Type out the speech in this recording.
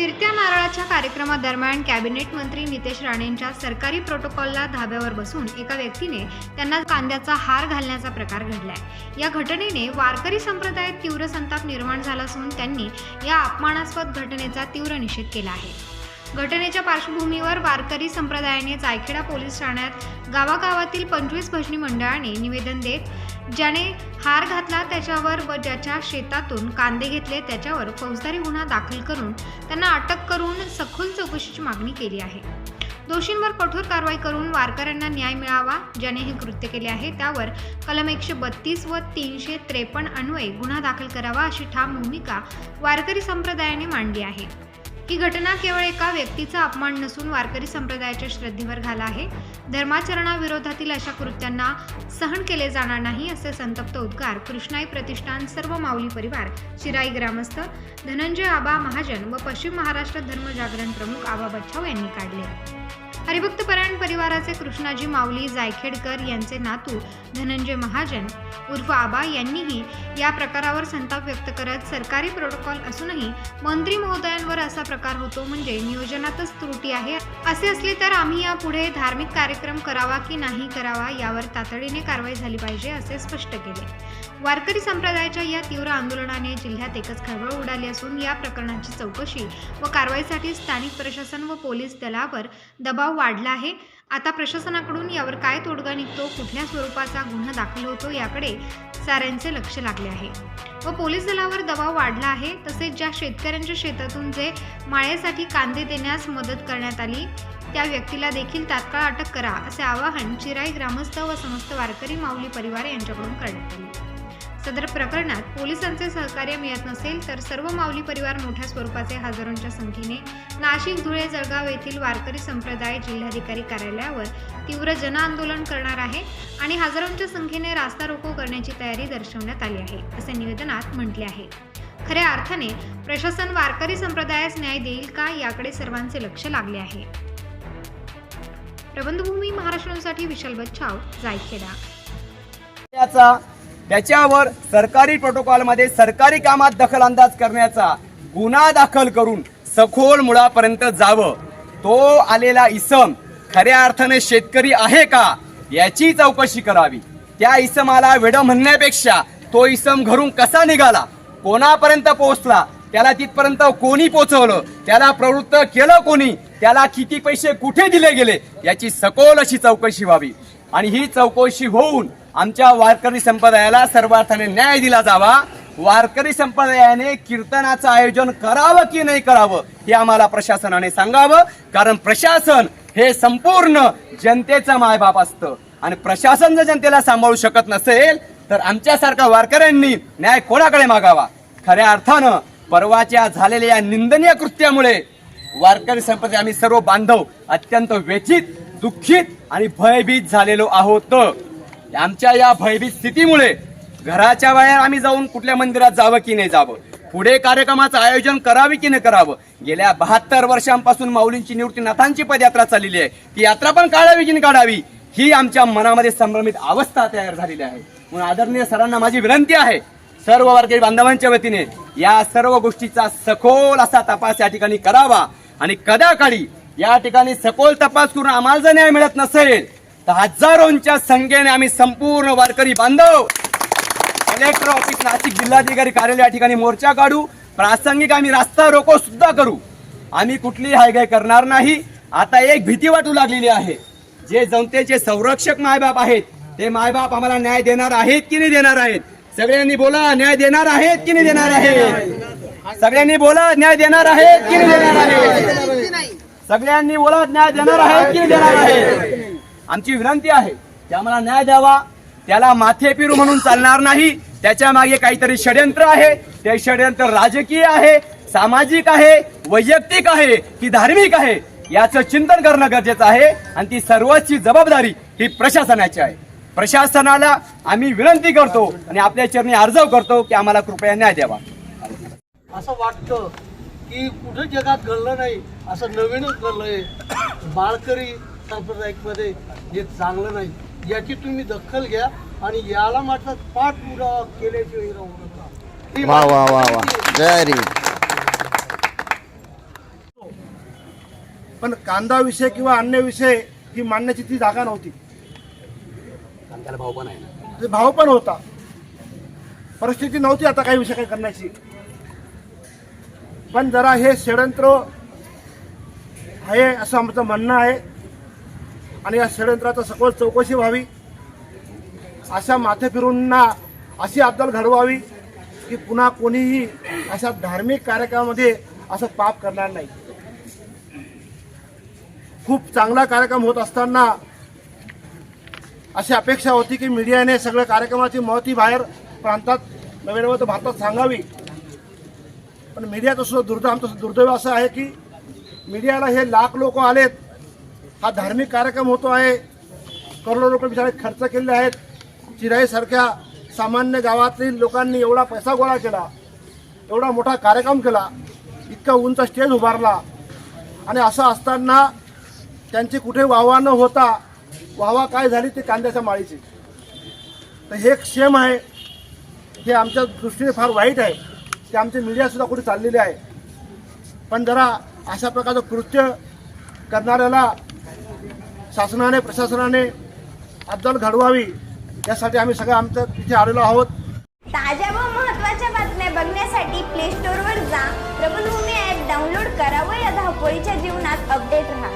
फिरत्या नारळाच्या कार्यक्रमादरम्यान कॅबिनेट मंत्री नितेश राणेंच्या सरकारी प्रोटोकॉलला धाब्यावर बसून एका व्यक्तीने त्यांना कांद्याचा हार घालण्याचा प्रकार घडलाय. या घटनेने वारकरी संप्रदायात तीव्र संताप निर्माण झाला असून त्यांनी या अपमानास्पद घटनेचा तीव्र निषेध केला आहे. घटनेच्या पार्श्वभूमीवर वारकरी संप्रदायाने जायखेडा पोलीस ठाण्यात गावागावातील पंचवीस भजनी मंडळाने निवेदन देत ज्याने हार घातला त्याच्यावर व ज्याच्या शेतातून कांदे घेतले त्याच्यावर फौजदारी गुन्हा दाखल करून त्यांना अटक करून सखोल चौकशीची मागणी केली आहे. दोषींवर कठोर कारवाई करून वारकऱ्यांना न्याय मिळावा ज्याने हे कृत्य केले आहे त्यावर कलम एकशे बत्तीस व तीनशे त्रेपन्न अन्वये गुन्हा दाखल करावा अशी ठाम भूमिका वारकरी संप्रदायाने मांडली आहे. ही घटना केवळ एका व्यक्तीचा अपमान नसून वारकरी संप्रदायाच्या श्रद्धेवर घाला आहे. धर्माचरणाविरोधातील अशा कृत्यांना सहन केले जाणार नाही असे संतप्त उद्गार कृष्णाई प्रतिष्ठान सर्व माऊली परिवार शिराई ग्रामस्थ धनंजय आबा महाजन व पश्चिम महाराष्ट्र धर्मजागरण प्रमुख आबा बच्छाव यांनी काढले. हरिभक्त परायण परिवाराचे कृष्णाजी माऊली जायखेडकर यांचे नातू धनंजय महाजन उर्फ आबा यांनीही या प्रकारावर संताप व्यक्त करत सरकारी प्रोटोकॉल असूनही मंत्री महोदयांवर असा प्रकार होतो म्हणजे नियोजनातच त्रुटी आहे. असे असले तर आम्ही यापुढे धार्मिक कार्यक्रम करावा की नाही करावा यावर तातडीने कारवाई झाली पाहिजे असे स्पष्ट केले. वारकरी संप्रदायाच्या या तीव्र आंदोलनाने जिल्ह्यात एकच खळबळ उडाली असून या प्रकरणाची चौकशी व कारवाईसाठी स्थानिक प्रशासन व पोलीस दलावर दबाव वाढला आहे. आता प्रशासनाकडून यावर काय तोडगा निघतो कुठल्या स्वरूपाचा गुन्हा दाखल होतो याकडे साऱ्यांचे लक्ष लागले. आहे. व पोलीस दलावर दबाव वाढला आहे. तसेच ज्या शेतकऱ्यांच्या शेतातून जे माळ्यासाठी कांदे देण्यास मदत करण्यात आली त्या व्यक्तीला देखील तात्काळ अटक करा असे आवाहन चिराई ग्रामस्थ व समस्त वारकरी माऊली परिवार यांच्याकडून करण्यात आले. सदर प्रकरणात पोलिसांचे सहकार्य मिळत नसेल तर सर्व माऊली परिवार मोठ्या स्वरूपाचे हजारोंच्या संख्येने नाशिक धुळे जळगाव येथील वारकरी संप्रदाय जिल्हाधिकारी कार्यालयावर तीव्र जनआंदोलन करणार आहे आणि हजारोंच्या संख्येने रास्ता रोको करण्याची तयारी दर्शवण्यात आली आहे असे निवेदनात म्हटले आहे. खऱ्या अर्थाने प्रशासन वारकरी संप्रदायास न्याय देईल का याकडे सर्वांचे लक्ष लागले आहे. प्रबंधभूमी महाराष्ट्रासाठी विशाल बच्छाव जायखेडा. त्याच्यावर सरकारी प्रोटोकॉलमध्ये सरकारी कामात दखल अंदाज करण्याचा गुन्हा दाखल करून सखोल मुळापर्यंत जावं. तो आलेला इसम खऱ्या अर्थाने शेतकरी आहे का याची चौकशी करावी. त्या इसमाला वेड म्हणण्यापेक्षा तो इसम घरून कसा निघाला? कोणापर्यंत पोहोचला? त्याला तिथपर्यंत कोणी पोहोचवलं? त्याला प्रवृत्त केलं कोणी? त्याला किती पैसे कुठे दिले गेले? याची सखोल अशी चौकशी व्हावी. आणि ही चौकशी होऊन आमच्या वारकरी संप्रदायाला सर्वार्थाने न्याय दिला जावा. वारकरी संप्रदायाने कीर्तनाचं आयोजन करावं की नाही करावं हे आम्हाला प्रशासनाने सांगावं. कारण प्रशासन हे संपूर्ण जनतेचं मायबाप असतं. आणि प्रशासन जर जनतेला सांभाळू शकत नसेल तर आमच्यासारख्या वारकऱ्यांनी न्याय कोणाकडे मागावा? खऱ्या अर्थानं परवाच्या झालेल्या या निंदनीय कृत्यामुळे वारकरी संप्रदाय आम्ही सर्व बांधव अत्यंत व्यथित दुःखित आणि भयभीत झालेलो आहोत. आमच्या या भयभीत स्थितीमुळे घराच्या बाहेर आम्ही जाऊन कुठल्या मंदिरात जावं की नाही जावं? पुढे कार्यक्रमाचं आयोजन करावे की नाही करावं? गेल्या बहात्तर वर्षांपासून माऊलींची निवृत्ती नाथांची पदयात्रा चाललेली आहे. ती यात्रा पण काढावी की नाही काढावी? ही आमच्या मनामध्ये संभ्रमित अवस्था तयार झालेली आहे. म्हणून आदरणीय सरांना माझी विनंती आहे सर्व वर्गीय बांधवांच्या वतीने या सर्व गोष्टीचा सखोल असा तपास या ठिकाणी करावा. आणि कदाकाळी या ठिकाणी सखोल तपास करून आम्हाला जर न्याय मिळत नसेल तर हजारोंच्या संख्येने आम्ही संपूर्ण वारकरी बांधव कलेक्टर ऑफिस नाशिक जिल्हाधिकारी कार्यालय या ठिकाणी मोर्चा काढू प्रासंगिक आम्ही रास्ता रोको सुद्धा करू. आम्ही कुठली हायगाय करणार नाही. आता एक भीती वाटू लागलेली आहे. जे जनतेचे संरक्षक मायबाप आहेत ते मायबाप आम्हाला न्याय देणार आहेत की नाही देणार आहेत? सगळ्यांनी बोला न्याय देणार आहेत की नाही देणार आहेत? सगळ्यांनी बोला न्याय देणार आहेत की नाही देणार आहेत? सगळ्यांनी बोला न्याय देणार आहेत की नाही देणार आहेत? आमची विनंती आहे की आम्हाला न्याय द्यावा त्याला माथे पिरू म्हणून चालणार नाही त्याच्यामागे काहीतरी षडयंत्र आहे. ते षडयंत्र राजकीय आहे सामाजिक आहे वैयक्तिक आहे की धार्मिक आहे याचं चिंतन करणं गरजेचं आहे आणि ती सर्वांची जबाबदारी ही प्रशासनाची आहे. प्रशासनाला आम्ही विनंती करतो आणि आपल्या चरणी अर्जव करतो की आम्हाला कृपया न्याय द्यावा. असं वाटतं की कुठं जगात घडलं नाही असं नवीनच घडलंय. बाळकरी संप्रदायिकमध्ये हे चांगलं नाही याची तुम्ही दखल घ्या आणि याला मात्र पाठपुरावा केल्याशिवाय राहू नका. वा वा वा वा. माझी व्हेरी पण कांदा विषय किंवा अन्य विषय ही मांडण्याची ती जागा नव्हती. कांद्याला भाव पण आहे भाव पण होता. परिस्थिती नव्हती आता काही विषय काही करण्याची. पण जरा हे षडयंत्र आहे असं आमचं म्हणणं आहे. आणि या षडयंत्राचा सखोल चौकशी व्हावी. अशा माथे फिरूंना अशी अद्दल घडवावी की पुन्हा कोणीही अशा धार्मिक कार्यक्रमामध्ये असं पाप करणार नाही. खूप चांगला कार्यक्रम होत असताना अशी अपेक्षा होती की मीडियाने सगळ्या कार्यक्रमाची महती बाहेर प्रांतात नवे नव्हे तर भारतात सांगावी. पण मीडियाचं सुद्धा दुर्द आमचं दुर्दैव असं आहे की मीडियाला हे लाख लोक आलेत. हा धार्मिक कार्यक्रम होतो आहे. करोडो रुपये बिचारे खर्च केले आहेत. चिराईसारख्या सामान्य गावातील लोकांनी एवढा पैसा गोळा केला एवढा मोठा कार्यक्रम केला इतका उंच स्टेज उभारला. आणि असं असताना त्यांची कुठे वाहवा न होता वाहवा काय झाली ते कांद्याच्या माळीची. तर हे एक शेम आहे. हे आमच्या दृष्टीने फार वाईट आहे. ते आमची मीडियासुद्धा कुठे चाललेली आहे. पण जरा अशा प्रकारचं कृत्य करणाऱ्याला शासनाने प्रशासनाने अद्दल घडवावी. यासाठी आम्ही सगळं आमचं तिथे आलेलो आहोत. ताज्या व महत्त्वाच्या बातम्या बघण्यासाठी प्ले स्टोअरवर जा. प्रबलभूमी ॲप डाउनलोड करा व या धावपळीच्या जीवनात अपडेट राहा.